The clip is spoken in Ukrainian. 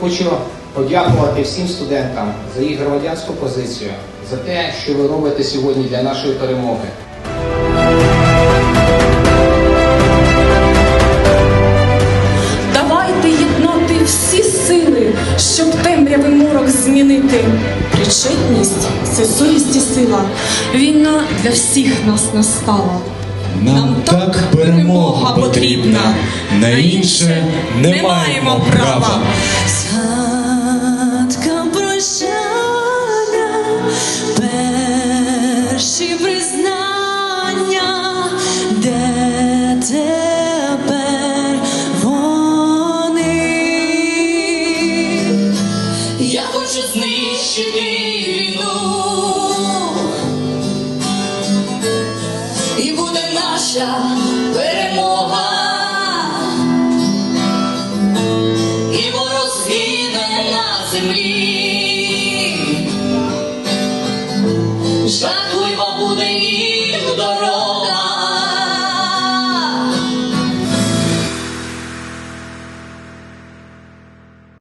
Хочу подякувати всім студентам за їх громадянську позицію, за те, що ви робите сьогодні для нашої перемоги. Давайте єднати всі сили, щоб темряви морок змінити. Причетність це совість і сила. Війна для всіх нас настала. Нам так перемога потрібна, на інше не маємо права. Тепер? Я хочу знищити і буде наша перемога. і ворог на землі. Жахлива буде